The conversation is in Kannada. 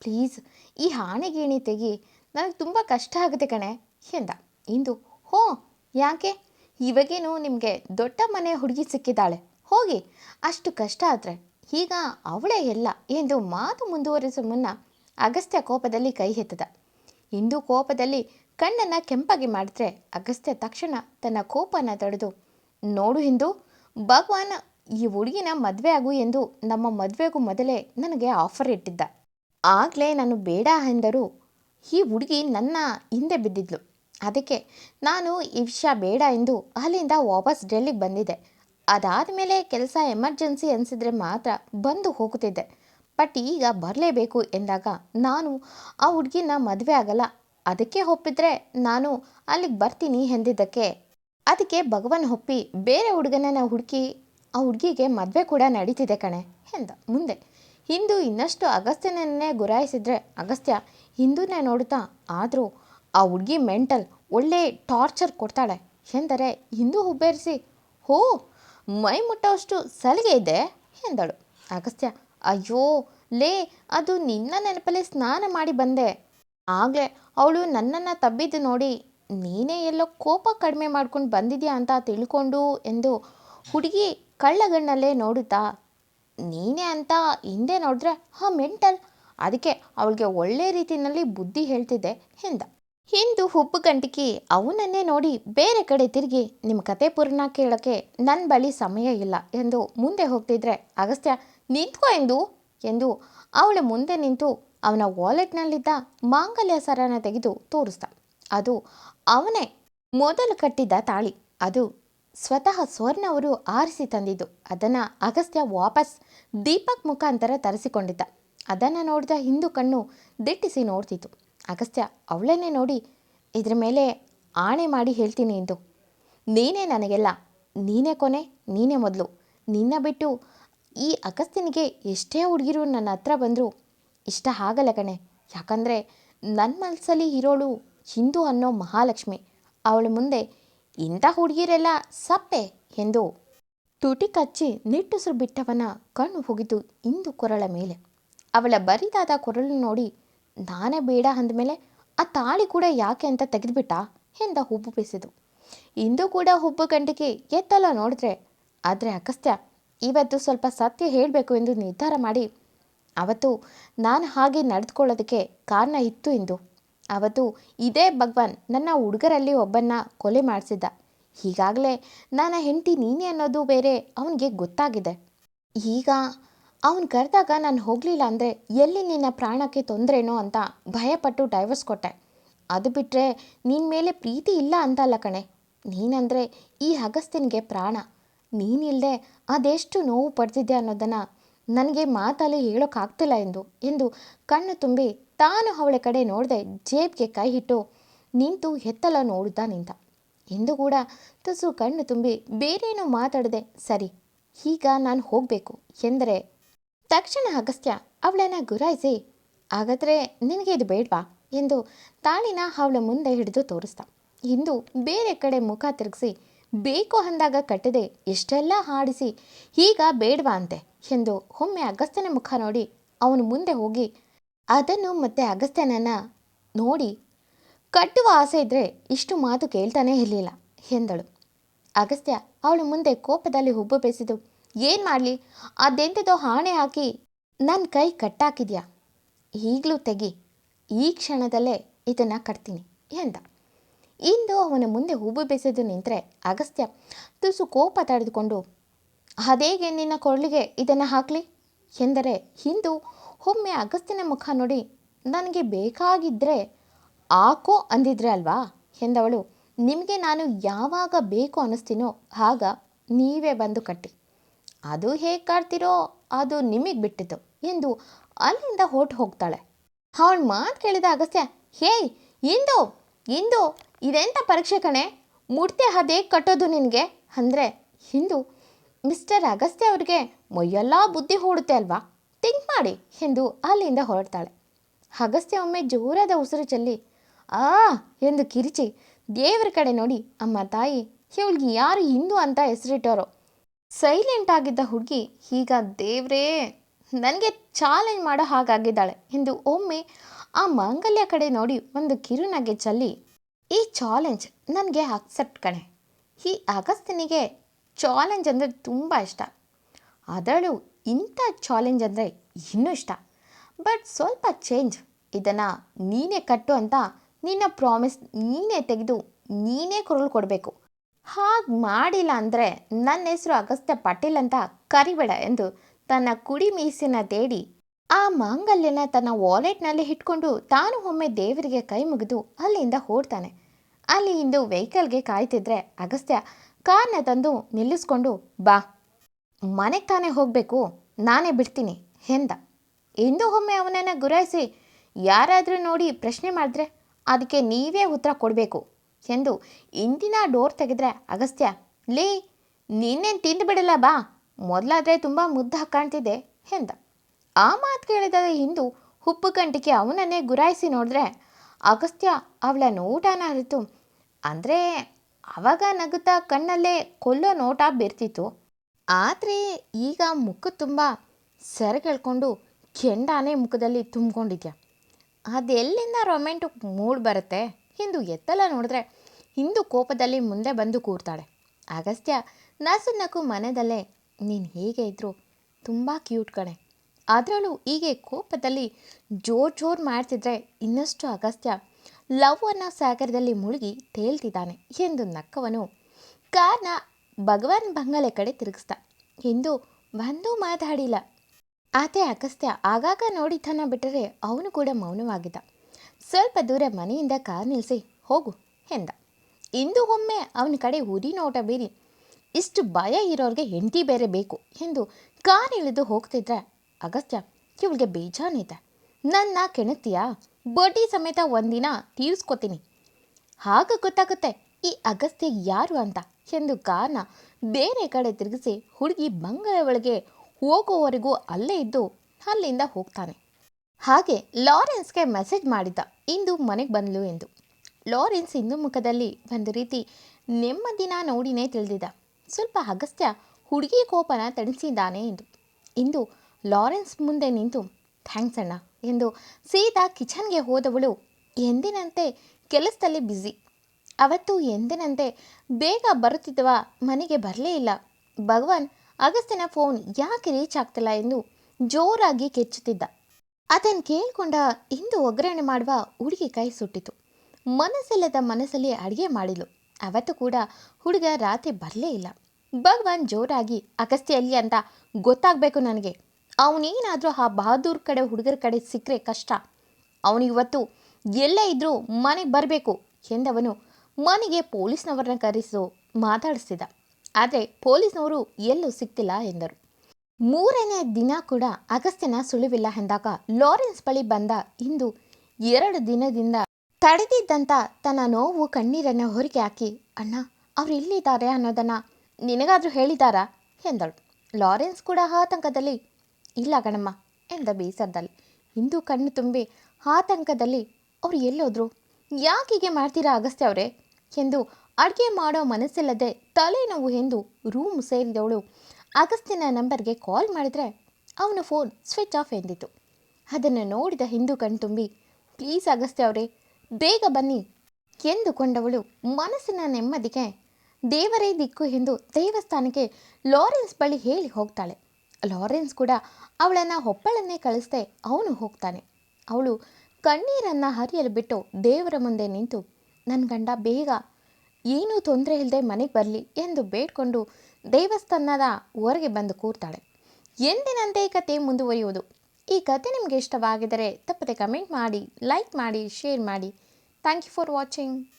ಪ್ಲೀಸ್, ಈ ಹಾಣೆಗೇಣಿ ತೆಗಿ. ನನಗೆ ತುಂಬ ಕಷ್ಟ ಆಗುತ್ತೆ ಕಣೆ, ಎಂದ. ಇಂದು, ಹೋ, ಯಾಕೆ? ಇವಾಗೇನು ನಿಮಗೆ ದೊಡ್ಡ ಮನೆ ಹುಡುಗಿ ಸಿಕ್ಕಿದ್ದಾಳೆ. ಹೋಗಿ, ಅಷ್ಟು ಕಷ್ಟ ಆದರೆ. ಈಗ ಅವಳೇ ಎಲ್ಲ ಎಂದು ಮಾತು ಮುಂದುವರಿಸುವ ಮುನ್ನ ಅಗಸ್ತ್ಯ ಕೋಪದಲ್ಲಿ ಕೈ ಎತ್ತದ. ಇಂದು ಕೋಪದಲ್ಲಿ ಕಣ್ಣನ್ನು ಕೆಂಪಾಗಿ ಮಾಡಿದ್ರೆ ಅಗಸ್ತ್ಯ ತಕ್ಷಣ ತನ್ನ ಕೋಪನ ತಡೆದು, ನೋಡು ಹಿಂದು, ಭಗವಾನ್ ಈ ಹುಡುಗಿನ ಮದುವೆ ಆಗು ಎಂದು ನಮ್ಮ ಮದುವೆಗೂ ಮೊದಲೇ ನನಗೆ ಆಫರ್ ಇಟ್ಟಿದ್ದ. ಆಗಲೇ ನಾನು ಬೇಡ ಎಂದರು ಈ ಹುಡುಗಿ ನನ್ನ ಹಿಂದೆ ಬಿದ್ದಿದ್ಲು. ಅದಕ್ಕೆ ನಾನು ಈ ವಿಷಯ ಬೇಡ ಎಂದು ಅಲ್ಲಿಂದ ವಾಪಸ್ ಡೆಲ್ಲಿಗೆ ಬಂದಿದ್ದೆ. ಅದಾದ ಮೇಲೆ ಕೆಲಸ ಎಮರ್ಜೆನ್ಸಿ ಅನಿಸಿದ್ರೆ ಮಾತ್ರ ಬಂದು ಹೋಗುತ್ತಿದ್ದೆ. ಬಟ್ ಈಗ ಬರಲೇಬೇಕು ಎಂದಾಗ ನಾನು ಆ ಹುಡುಗಿನ ಮದುವೆ ಆಗಲ್ಲ. ಅದಕ್ಕೆ ಒಪ್ಪಿದ್ರೆ ನಾನು ಅಲ್ಲಿಗೆ ಬರ್ತೀನಿ ಎಂದಿದ್ದಕ್ಕೆ ಅದಕ್ಕೆ ಭಗವನ್ ಒಪ್ಪಿ ಬೇರೆ ಹುಡುಗನನ್ನ ಹುಡುಕಿ ಆ ಹುಡುಗಿಗೆ ಮದುವೆ ಕೂಡ ನಡೀತಿದೆ ಕಣೆ ಎಂದ. ಮುಂದೆ ಹಿಂದೂ ಇನ್ನಷ್ಟು ಅಗಸ್ತ್ಯನನ್ನೇ ಗುರಾಯಿಸಿದ್ರೆ ಅಗಸ್ತ್ಯ ಹಿಂದೂನೇ ನೋಡುತ್ತಾ? ಆದರೂ ಆ ಹುಡುಗಿ ಮೆಂಟಲ್ ಒಳ್ಳೆ ಟಾರ್ಚರ್ ಕೊಡ್ತಾಳೆ. ಎಂದರೆ ಹಿಂದೂ ಹುಬ್ಬೇರಿಸಿ, ಹೋ, ಮೈ ಮುಟ್ಟೋಷ್ಟು ಸಲಿಗೆ ಇದೆ? ಎಂದಳು. ಅಗಸ್ತ್ಯ, ಅಯ್ಯೋ, ಲೇ, ಅದು ನಿನ್ನ ನೆನಪಲ್ಲಿ ಸ್ನಾನ ಮಾಡಿ ಬಂದೆ. ಆಗಲೇ ಅವಳು ನನ್ನನ್ನು ತಬ್ಬಿದ್ದು ನೋಡಿ ನೀನೇ ಎಲ್ಲೋ ಕೋಪ ಕಡಿಮೆ ಮಾಡ್ಕೊಂಡು ಬಂದಿದ್ಯಾ ಅಂತ ತಿಳ್ಕೊಂಡು ಎಂದು ಹುಡುಗಿ ಕಳ್ಳಗಣ್ಣಲ್ಲೇ ನೋಡುತ್ತಾ ನೀನೇ ಅಂತ ಹಿಂದೆ ನೋಡಿದ್ರೆ, ಹಾಂ, ಮೆಂಟಲ್. ಅದಕ್ಕೆ ಅವಳಿಗೆ ಒಳ್ಳೆ ರೀತಿಯಲ್ಲಿ ಬುದ್ಧಿ ಹೇಳ್ತಿದ್ದೆ ಎಂದ ಹಿಂದು ಹುಬ್ಬು ಗಂಟಿಕಿ ಅವನನ್ನೇ ನೋಡಿ ಬೇರೆ ಕಡೆ ತಿರುಗಿ ನಿಮ್ಮ ಕತೆ ಪೂರ್ಣ ಕೇಳೋಕ್ಕೆ ನನ್ನ ಬಳಿ ಸಮಯ ಇಲ್ಲ ಎಂದು ಮುಂದೆ ಹೋಗ್ತಿದ್ರೆ, ಅಗಸ್ತ್ಯ, ನಿಂತ್ಕೋ ಎಂದು? ಎಂದು ಅವಳ ಮುಂದೆ ನಿಂತು ಅವನ ವಾಲೆಟ್ನಲ್ಲಿದ್ದ ಮಾಂಗಲ್ಯ ಸರನ ತೆಗೆದು ತೋರಿಸ್ದ. ಅದು ಅವನೇ ಮೊದಲು ಕಟ್ಟಿದ್ದ ತಾಳಿ. ಅದು ಸ್ವತಃ ಸ್ವರ್ಣ ಅವರು ಆರಿಸಿ ತಂದಿದ್ದು. ಅದನ್ನು ಅಗಸ್ತ್ಯ ವಾಪಸ್ ದೀಪಕ್ ಮುಖಾಂತರ ತರಿಸಿಕೊಂಡಿದ್ದ. ಅದನ್ನು ನೋಡಿದ ಹಿಂದೂ ಕಣ್ಣು ದಿಟ್ಟಿಸಿ ನೋಡ್ತಿತ್ತು. ಅಗಸ್ತ್ಯ ಅವಳನ್ನೇ ನೋಡಿ ಇದ್ರ ಮೇಲೆ ಆಣೆ ಮಾಡಿ ಹೇಳ್ತೀನಿ ಎಂದು. ನೀನೇ ನನಗೆಲ್ಲ. ನೀನೇ ಕೊನೆ, ನೀನೇ ಮೊದಲು. ನಿನ್ನ ಬಿಟ್ಟು ಈ ಅಗಸ್ತ್ಯನಿಗೆ ಎಷ್ಟೇ ಹುಡುಗಿರು ನನ್ನ ಹತ್ರ ಬಂದರು ಇಷ್ಟ ಆಗಲ್ಲ ಕಣೆ. ಯಾಕಂದರೆ ನನ್ನ ಮನಸ್ಸಲ್ಲಿ ಇರೋಳು ಹಿಂದೂ ಅನ್ನೋ ಮಹಾಲಕ್ಷ್ಮಿ. ಅವಳ ಮುಂದೆ ಇಂಥ ಹುಡುಗಿರೆಲ್ಲ ಸಪ್ಪೆ ಎಂದು ತುಟಿ ಕಚ್ಚಿ ನಿಟ್ಟುಸಿರು ಬಿಟ್ಟವನ ಕಣ್ಣು ಹೋಗಿತು ಇಂದು ಕೊರಳ ಮೇಲೆ. ಅವಳ ಬರಿದಾದ ಕೊರಳು ನೋಡಿ, ನಾನೇ ಬೇಡ ಅಂದಮೇಲೆ ಆ ತಾಳಿ ಕೂಡ ಯಾಕೆ ಅಂತ ತೆಗೆದುಬಿಟ್ಟ? ಎಂದ ಹುಬ್ಬು ಬೀಸಿದು. ಇಂದು ಕೂಡ ಹುಬ್ಬು ಗಂಟಿಗೆ ಎತ್ತಲ್ಲ ನೋಡಿದ್ರೆ? ಆದರೆ ಅಗಸ್ತ್ಯ, ಇವತ್ತು ಸ್ವಲ್ಪ ಸತ್ಯ ಹೇಳಬೇಕು ಎಂದು ನಿರ್ಧಾರ ಮಾಡಿ. ಅವತ್ತು ನಾನು ಹಾಗೆ ನಡೆದುಕೊಳ್ಳೋದಕ್ಕೆ ಕಾರಣ ಇತ್ತು ಎಂದು ಅವತ್ತು ಇದೇ ಭಗವಾನ್ ನನ್ನ ಹುಡುಗರಲ್ಲಿ ಒಬ್ಬನ್ನ ಕೊಲೆ ಮಾಡಿಸಿದ್ದ. ಈಗಾಗಲೇ ನನ್ನ ಹೆಂಡತಿ ನೀನೇ ಅನ್ನೋದು ಬೇರೆ ಅವನಿಗೆ ಗೊತ್ತಾಗಿದೆ. ಈಗ ಅವನು ಕರೆದಾಗ ನಾನು ಹೋಗಲಿಲ್ಲ ಅಂದರೆ ಎಲ್ಲಿ ನಿನ್ನ ಪ್ರಾಣಕ್ಕೆ ತೊಂದರೆನೋ ಅಂತ ಭಯಪಟ್ಟು ಡೈವರ್ಸ್ ಕೊಟ್ಟೆ. ಅದು ಬಿಟ್ಟರೆ ನಿನ್ನ ಮೇಲೆ ಪ್ರೀತಿ ಇಲ್ಲ ಅಂತಲ್ಲ ಕಣೆ. ನೀನಂದರೆ ಈ ಅಗಸ್ತಿನಿಗೆ ಪ್ರಾಣ. ನೀನಿಲ್ಲದೆ ಅದೆಷ್ಟು ನೋವು ಪಡ್ತಿದ್ದೆ ಅನ್ನೋದನ್ನು ನನಗೆ ಮಾತಲ್ಲಿ ಹೇಳೋಕ್ಕಾಗ್ತಿಲ್ಲ ಎಂದು ಎಂದು ಕಣ್ಣು ತುಂಬಿ ತಾನು ಅವಳ ಕಡೆ ನೋಡದೆ ಜೇಬ್ಗೆ ಕೈ ಇಟ್ಟು ನಿಂತು ಎತ್ತಲ ನೋಡುತ್ತಾ ನಿಂತ ಎಂದು ಕೂಡ ತುಸು ಕಣ್ಣು ತುಂಬಿ ಬೇರೇನೂ ಮಾತಾಡದೆ, ಸರಿ, ಈಗ ನಾನು ಹೋಗಬೇಕು ಎಂದರೆ, ತಕ್ಷಣ ಅಗಸ್ತ್ಯ ಅವಳನ್ನು ಗುರಾಯಿಸಿ, ಹಾಗಾದರೆ ನಿನಗೆ ಇದು ಬೇಡವಾ ಎಂದು ತಾಳಿನ ಅವಳ ಮುಂದೆ ಹಿಡಿದು ತೋರಿಸ್ದ. ಇಂದು ಬೇರೆ ಕಡೆ ಮುಖ ತಿರುಗಿಸಿ, ಬೇಕು ಅಂದಾಗ ಕಟ್ಟದೆ ಎಷ್ಟೆಲ್ಲ ಹಾಡಿಸಿ, ಈಗ ಬೇಡವಾ ಅಂತೆ. ಎಂದು ಒಮ್ಮೆ ಅಗಸ್ತ್ಯನ ಮುಖ ನೋಡಿ ಅವನು ಮುಂದೆ ಹೋಗಿ, ಅದನ್ನು ಮತ್ತೆ ಅಗಸ್ತ್ಯನನ್ನು ನೋಡಿ ಕಟ್ಟುವ ಆಸೆ ಇದ್ದರೆ ಇಷ್ಟು ಮಾತು ಕೇಳ್ತಾನೇ ಇರಲಿಲ್ಲ, ಎಂದಳು. ಅಗಸ್ತ್ಯ ಅವಳು ಮುಂದೆ ಕೋಪದಲ್ಲಿ ಹುಬ್ಬು ಬೆಸಿದು, ಏನು ಮಾಡಲಿ? ಅದೆಂಥದೋ ಹಾಣೆ ಹಾಕಿ ನನ್ನ ಕೈ ಕಟ್ಟಾಕಿದ್ಯಾ? ಈಗಲೂ ತೆಗಿ, ಈ ಕ್ಷಣದಲ್ಲೇ ಇದನ್ನು ಕಟ್ತೀನಿ, ಎಂದ. ಇಂದು ಅವನ ಮುಂದೆ ಹುಬ್ಬು ಬೆಸೆದು ನಿಂತರೆ ಅಗಸ್ತ್ಯ ತುಸು ಕೋಪ ತಡೆದುಕೊಂಡು ಅದೇಗೆ ನಿನ್ನ ಕೊರಳಿಗೆ ಇದನ್ನು ಹಾಕಲಿ? ಎಂದರೆ, ಹಿಂದು ಒಮ್ಮೆ ಅಗಸ್ತ್ಯನ ಮುಖ ನೋಡಿ, ನನಗೆ ಬೇಕಾಗಿದ್ದರೆ ಆಕೋ ಅಂದಿದ್ರೆ ಅಲ್ವಾ? ಎಂದವಳು, ನಿಮಗೆ ನಾನು ಯಾವಾಗ ಬೇಕು ಅನ್ನಿಸ್ತೀನೋ, ಆಗ ನೀವೇ ಬಂದು ಕಟ್ಟಿ. ಅದು ಹೇಗೆ ಕಾಡ್ತಿರೋ, ಅದು ನಿಮಗೆ ಬಿಟ್ಟಿತು, ಎಂದು ಅಲ್ಲಿಂದ ಹೊರಟು ಹೋಗ್ತಾಳೆ. ಅವಳು ಮಾತು ಕೇಳಿದ ಅಗಸ್ತ್ಯ ಹೇ ಇಂದು ಇಂದು ಇದೆಂಥ ಪರೀಕ್ಷೆ ಕಣೆ? ಮುಡ್ತೆ ಅದೇ ಕಟ್ಟೋದು ನಿನಗೆ? ಅಂದರೆ, ಹಿಂದು ಮಿಸ್ಟರ್ ಅಗಸ್ತ್ಯ ಅವ್ರಿಗೆ ಮೊಯ್ಯೆಲ್ಲ ಬುದ್ಧಿ ಹೂಡುತ್ತೆ ಅಲ್ವಾ? ಥಿಂಕ್ ಮಾಡಿ ಎಂದು ಅಲ್ಲಿಂದ ಹೊರಡ್ತಾಳೆ. ಅಗಸ್ತ್ಯ ಒಮ್ಮೆ ಜೋರಾದ ಉಸಿರು ಚೆಲ್ಲಿ, ಆ! ಎಂದು ಕಿರಿಚಿ, ದೇವರ ಕಡೆ ನೋಡಿ ಅಮ್ಮ ತಾಯಿ, ಇವಳಿಗೆ ಯಾರು ಹಿಂದು ಅಂತ ಹೆಸರಿಟ್ಟೋರೋ. ಸೈಲೆಂಟ್ ಆಗಿದ್ದ ಹುಡುಗಿ ಈಗ ದೇವ್ರೇ, ನನಗೆ ಚಾಲೆಂಜ್ ಮಾಡೋ ಹಾಗಾಗಿದ್ದಾಳೆ ಎಂದು ಒಮ್ಮೆ ಆ ಮಾಂಗಲ್ಯ ಕಡೆ ನೋಡಿ ಒಂದು ಕಿರುನಗೆ ಚಲ್ಲಿ, ಈ ಚಾಲೆಂಜ್ ನನಗೆ ಅಕ್ಸೆಪ್ಟ್ ಕಣೆ. ಈ ಅಗಸ್ತ್ಯನಿಗೆ ಚಾಲೆಂಜ್ ಅಂದರೆ ತುಂಬ ಇಷ್ಟ. ಅದರಲ್ಲೂ ಇಂಥ ಚಾಲೆಂಜ್ ಅಂದರೆ ಇನ್ನೂ ಇಷ್ಟ. ಬಟ್ ಸ್ವಲ್ಪ ಚೇಂಜ್. ಇದನ್ನು ನೀನೇ ಕಟ್ಟು ಅಂತ ನಿನ್ನ ಪ್ರಾಮಿಸ್ ನೀನೇ ತೆಗೆದು ನೀನೇ ಕುರಳು ಕೊಡಬೇಕು. ಹಾಗೆ ಮಾಡಿಲ್ಲ ಅಂದರೆ ನನ್ನ ಹೆಸರು ಅಗಸ್ತ್ಯ ಪಾಟೀಲ್ ಅಂತ ಕರಿಬೇಡ ಎಂದು ತನ್ನ ಕುಡಿ ಮೀಸಿನ ತೇಡಿ ಆ ಮಾಂಗಲ್ಯನ ತನ್ನ ವಾಲೆಟ್ನಲ್ಲಿ ಇಟ್ಕೊಂಡು ತಾನು ಒಮ್ಮೆ ದೇವರಿಗೆ ಕೈ ಮುಗಿದು ಅಲ್ಲಿಂದ ಓಡ್ತಾನೆ. ಅಲ್ಲಿ ಇಂದು ವೆಹಿಕಲ್ಗೆ ಕಾಯ್ತಿದ್ರೆ ಅಗಸ್ತ್ಯ ಕಾರ್ನ ತಂದು ನಿಲ್ಲಿಸ್ಕೊಂಡು ಬಾ. ಮನೆಗೆ ತಾನೇ ಹೋಗಬೇಕು, ನಾನೇ ಬಿಡ್ತೀನಿ ಎಂದ. ಇಂದು ಒಮ್ಮೆ ಅವನನ್ನು ಗುರಾಯಿಸಿ, ಯಾರಾದರೂ ನೋಡಿ ಪ್ರಶ್ನೆ ಮಾಡಿದ್ರೆ ಅದಕ್ಕೆ ನೀವೇ ಉತ್ತರ ಕೊಡಬೇಕು ಎಂದು ಇಂದಿನ ಡೋರ್ ತೆಗೆದ್ರೆ ಅಗಸ್ತ್ಯ, ಲೇ ನೀನೇನು ತಿಂದು ಬಿಡಲ್ಲ ಬಾ, ಮೊದಲಾದರೆ ತುಂಬ ಮುದ್ದ ಕಾಣ್ತಿದೆ ಎಂದ. ಆ ಮಾತು ಕೇಳಿದ ಹಿಂದು ಉಪ್ಪು ಗಂಟಿಗೆ ಅವನನ್ನೇ ಗುರಾಯಿಸಿ ನೋಡಿದ್ರೆ ಅಗಸ್ತ್ಯ ಅವಳ ನೋಟನ ಅರಿತು, ಅಂದರೆ ಅವಾಗ ನಗುತ್ತಾ ಕಣ್ಣಲ್ಲೇ ಕೊಲ್ಲೋ ನೋಟ ಬೆರ್ತಿತ್ತು. ಆದರೆ ಈಗ ಮುಖ ತುಂಬ ಸೆರಗೆಳ್ಕೊಂಡು ಕೆಂಡಾನೇ ಮುಖದಲ್ಲಿ ತುಂಬಿಕೊಂಡಿದ್ಯಾ? ಅದೆಲ್ಲಿಂದ ರೊಮ್ಯಾಂಟಿಕ್ ಮೂಡ್ ಬರುತ್ತೆ? ಎಂದು ಎತ್ತಲ ನೋಡಿದ್ರೆ ಹಿಂದೂ ಕೋಪದಲ್ಲಿ ಮುಂದೆ ಬಂದು ಕೂರ್ತಾಳೆ. ಅಗಸ್ತ್ಯ ನಸು ನಕು ಮನೆಯಲ್ಲೇ, ನೀನು ಹೇಗೆ ಇದ್ದರೂ ತುಂಬ ಕ್ಯೂಟ್ ಕಣೆ. ಅದರಲ್ಲೂ ಹೀಗೆ ಕೋಪದಲ್ಲಿ ಜೋರು ಜೋರು ಮಾಡ್ತಿದ್ರೆ ಇನ್ನಷ್ಟು ಅಗಸ್ತ್ಯ ಲವ್ ಸಾಗರದಲ್ಲಿ ಮುಳುಗಿ ತೇಲ್ತಿದ್ದಾನೆ ಎಂದು ನಕ್ಕವನು. ಕಾರ್ನ ಭಗವಾನ್ ಬಂಗಲೆ ಕಡೆ ತಿರುಗಿಸ್ದ. ಎಂದು ಒಂದೂ ಮಾತಾಡಿಲ್ಲ. ಆತೆ ಅಗಸ್ತ್ಯ ಆಗಾಗ ನೋಡಿದ್ದನ್ನ ಬಿಟ್ಟರೆ ಅವನು ಕೂಡ ಮೌನವಾಗಿದ್ದ. ಸ್ವಲ್ಪ ದೂರ ಮನೆಯಿಂದ ಕಾರ್ ನಿಲ್ಲಿಸಿ ಹೋಗು ಎಂದ. ಇಂದು ಒಮ್ಮೆ ಅವನ ಕಡೆ ಉರಿ ನೋಟ ಬೀರಿ, ಇಷ್ಟು ಭಯ ಇರೋರಿಗೆ ಹೆಂಡತಿ ಬೇರೆ ಬೇಕು ಎಂದು ಕಾರ್ ಇಳಿದು ಹೋಗ್ತಿದ್ರೆ ಅಗಸ್ತ್ಯ. ಇವಳಿಗೆ ಬೇಜಾನಿದೆ ನನ್ನ ಕೆಣಕ್ತೀಯಾ ಬಡ್ಡಿ ಸಮೇತ ಒಂದಿನ ತೀರಿಸ್ಕೊತೀನಿ. ಆಗ ಗೊತ್ತಾಗುತ್ತೆ ಈ ಅಗಸ್ತ್ಯ ಯಾರು ಅಂತ ಎಂದು ಕಾರ್ನ ಬೇರೆ ಕಡೆ ತಿರುಗಿಸಿ ಹುಡುಗಿ ಬಂಗಲೆ ಒಳಗೆ ಹೋಗುವವರೆಗೂ ಅಲ್ಲೇ ಇದ್ದು ಅಲ್ಲಿಂದ ಹೋಗ್ತಾನೆ. ಹಾಗೆ ಲಾರೆನ್ಸ್ಗೆ ಮೆಸೇಜ್ ಮಾಡಿದ್ದ. ಇಂದು ಮನೆಗೆ ಬಂದ್ಲು ಎಂದು. ಲಾರೆನ್ಸ್ ಇಂದು ಮುಖದಲ್ಲಿ ಒಂದು ರೀತಿ ನೆಮ್ಮದಿನ ನೋಡಿನೇ ತಿಳಿದಿದ್ದ. ಸ್ವಲ್ಪ ಅಗಸ್ತ್ಯ ಹುಡುಗಿ ಕೋಪನ ತಣಿಸಿದ್ದಾನೆ ಎಂದು. ಇಂದು ಲಾರೆನ್ಸ್ ಮುಂದೆ ನಿಂತು ಥ್ಯಾಂಕ್ಸ್ ಅಣ್ಣ. ಎಂದು ಸೀದಾ ಕಿಚನ್ಗೆ ಹೋದವಳು, ಎಂದಿನಂತೆ ಕೆಲಸದಲ್ಲಿ ಬ್ಯುಸಿ ಅವತ್ತು ಎಂದಿನಂತೆ ಬೇಗ ಬರುತ್ತಿದ್ದವ ಮನೆಗೆ ಬರಲೇ ಇಲ್ಲ. ಭಗವಾನ್ ಅಗಸ್ತಿನ ಫೋನ್ ಯಾಕೆ ರೀಚ್ ಆಗ್ತಿಲ್ಲ ಎಂದು ಜೋರಾಗಿ ಕೆಚ್ಚುತ್ತಿದ್ದ. ಅದನ್ನು ಕೇಳ್ಕೊಂಡ ಇಂದು ಒಗ್ಗರಣೆ ಮಾಡುವ ಹುಡುಗಿ ಕೈ ಸುಟ್ಟಿತು. ಮನಸ್ಸಿಲ್ಲದ ಮನಸ್ಸಲ್ಲಿ ಅಡುಗೆ ಮಾಡಿದ್ಲು. ಅವತ್ತು ಕೂಡ ಹುಡುಗ ರಾತ್ರಿ ಬರಲೇ ಇಲ್ಲ. ಭಗವಾನ್ ಜೋರಾಗಿ ಅಗಸ್ತಿಯಲ್ಲಿ ಅಂತ ಗೊತ್ತಾಗಬೇಕು ನನಗೆ. ಅವನೇನಾದರೂ ಆ ಬಹದ್ದೂರ್ ಕಡೆ ಹುಡುಗರ ಕಡೆ ಸಿಕ್ಕರೆ ಕಷ್ಟ. ಅವನಿವತ್ತು ಎಲ್ಲೇ ಇದ್ದರೂ ಮನೆಗೆ ಬರಬೇಕು ಎಂದವನು ಮನೆಗೆ ಪೊಲೀಸ್ನವರನ್ನ ಕರೆಸು ಮಾತಾಡಿಸಿದ ಆದರೆ ಪೊಲೀಸ್ನವರು ಎಲ್ಲೂ ಸಿಕ್ತಿಲ್ಲ ಎಂದರು. ಮೂರನೇ ದಿನ ಕೂಡ ಅಗಸ್ತ್ಯನ ಸುಳಿವಿಲ್ಲ ಎಂದಾಗ ಲಾರೆನ್ಸ್ ಬಳಿ ಬಂದ ಇಂದು ಎರಡು ದಿನದಿಂದ ತಡೆದಿದ್ದಂಥ ತನ್ನ ನೋವು ಕಣ್ಣೀರನ್ನು ಹೊರಗೆ ಹಾಕಿ, ಅಣ್ಣ, ಅವ್ರು ಎಲ್ಲಿದ್ದಾರೆ ಅನ್ನೋದನ್ನು ನಿನಗಾದರೂ ಹೇಳಿದಾರಾ ಎಂದಳು. ಲಾರೆನ್ಸ್ ಕೂಡ ಆತಂಕದಲ್ಲಿ ಇಲ್ಲ ಗಣಮ್ಮ ಎಂದ ಬೇಸರದಲ್ಲಿ. ಇಂದು ಕಣ್ಣು ತುಂಬಿ ಆತಂಕದಲ್ಲಿ ಅವ್ರು ಎಲ್ಲೋದ್ರು. ಯಾಕೀಗೆ ಮಾಡ್ತೀರಾ ಅಗಸ್ತ್ಯ ಅವರೇ? ಎಂದು ಅಡುಗೆ ಮಾಡೋ ಮನಸ್ಸಿಲ್ಲದೆ ತಲೆನೋವು ಎಂದು ರೂಮ್ ಸೇರಿದವಳು. ಅಗಸ್ತ್ಯನ ನಂಬರ್ಗೆ ಕಾಲ್ ಮಾಡಿದರೆ ಅವನ ಫೋನ್ ಸ್ವಿಚ್ ಆಫ್ ಎಂದಿತು ಅದನ್ನು ನೋಡಿದ ಹಿಂದೂ ಕಣ್ತುಂಬಿ ಪ್ಲೀಸ್ ಅಗಸ್ತ್ಯ ಅವರೇ, ಬೇಗ ಬನ್ನಿ. ಎಂದುಕೊಂಡವಳು ಮನಸ್ಸಿನ ನೆಮ್ಮದಿಗೆ, ದೇವರೇ ದಿಕ್ಕು ಎಂದು ದೇವಸ್ಥಾನಕ್ಕೆ ಲಾರೆನ್ಸ್ ಬಳಿ ಹೇಳಿ ಹೋಗ್ತಾಳೆ. ಲಾರೆನ್ಸ್ ಕೂಡ ಅವಳನ್ನು ಹೊಪ್ಪಳನ್ನೇ ಕಳಿಸ್ದೆ ಅವನು ಹೋಗ್ತಾನೆ. ಅವಳು ಕಣ್ಣೀರನ್ನು ಹರಿಯಲು ಬಿಟ್ಟು ದೇವರ ಮುಂದೆ ನಿಂತು ನನ್ನ ಗಂಡ, ಬೇಗ ಏನೂ ತೊಂದರೆ ಇಲ್ಲದೆ ಮನೆಗೆ ಬರಲಿ ಎಂದು ಬೇಡ್ಕೊಂಡು ದೇವಸ್ಥಾನದ ಹೊರಗೆ ಬಂದು ಕೂರ್ತಾಳೆ. ಎಂದಿನಂತೆ ಈ ಕತೆ ಮುಂದುವರಿಯುವುದು. ಈ ಕತೆ ನಿಮಗೆ ಇಷ್ಟವಾಗಿದ್ದರೆ ತಪ್ಪದೆ ಕಮೆಂಟ್ ಮಾಡಿ, ಲೈಕ್ ಮಾಡಿ, ಶೇರ್ ಮಾಡಿ. Thank you for watching.